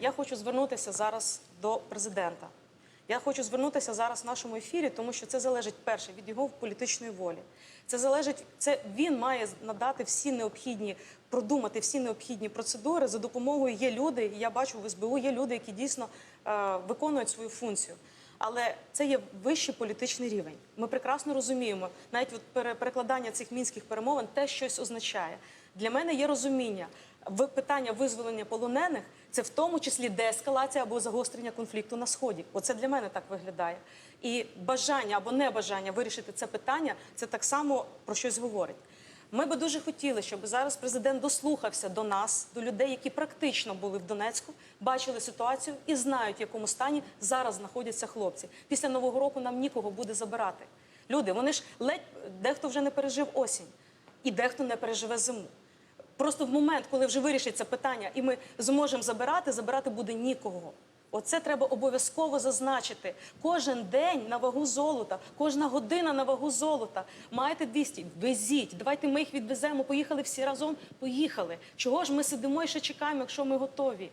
Я хочу звернутися зараз до президента. Я хочу звернутися зараз в нашому ефірі, тому що це залежить перше від його політичної волі. Це залежить, це він має надати всі необхідні, продумати всі необхідні процедури. За допомогою є люди, і я бачу в СБУ є люди, які дійсно е, виконують свою функцію. Але це є вищий політичний рівень. Ми прекрасно розуміємо, навіть от пере- перекладання цих мінських перемовин те щось означає. Для мене є розуміння. Питання визволення полонених це в тому числі деескалація або загострення конфлікту на сході. Оце для мене так виглядає. І бажання або небажання вирішити це питання це так само про щось говорить. Ми би дуже хотіли, щоб зараз президент дослухався до нас, до людей, які практично були в Донецьку, бачили ситуацію і знають, в якому стані зараз знаходяться хлопці. Після нового року нам нікого буде забирати. Люди, вони ж ледь дехто вже не пережив осінь, і дехто не переживе зиму. Просто в момент, коли вже вирішиться питання, і ми зможемо забирати, забирати буде нікого. Оце треба обов'язково зазначити. Кожен день на вагу золота, кожна година на вагу золота. Маєте 200, везіть. Давайте ми їх відвеземо. Поїхали всі разом. Поїхали. Чого ж ми сидимо і ще чекаємо, якщо ми готові?